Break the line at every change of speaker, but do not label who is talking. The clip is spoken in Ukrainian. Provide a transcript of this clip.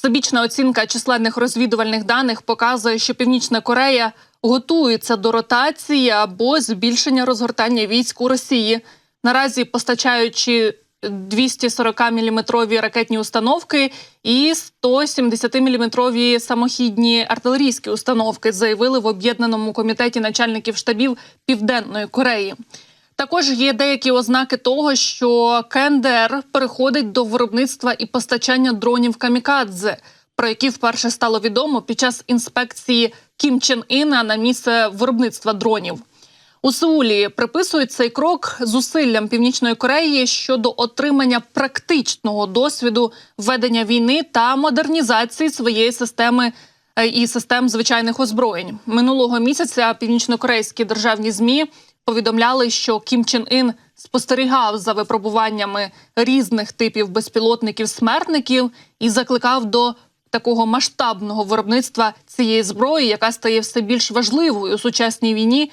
Всебічна оцінка численних розвідувальних даних показує, що Північна Корея готується до ротації або збільшення розгортання військ у Росії. Наразі постачаючи 240-мм ракетні установки і 170-мм самохідні артилерійські установки, заявили в об'єднаному комітеті начальників штабів Південної Кореї. Також є деякі ознаки того, що КНДР переходить до виробництва і постачання дронів камікадзе, про які вперше стало відомо під час інспекції Кім Чен Іна на місце виробництва дронів. У Сеулі приписують цей крок зусиллям Північної Кореї щодо отримання практичного досвіду ведення війни та модернізації своєї системи е, і систем звичайних озброєнь. Минулого місяця північнокорейські державні змі повідомляли, що Кім Чен Ін спостерігав за випробуваннями різних типів безпілотників смертників і закликав до такого масштабного виробництва цієї зброї, яка стає все більш важливою у сучасній війні,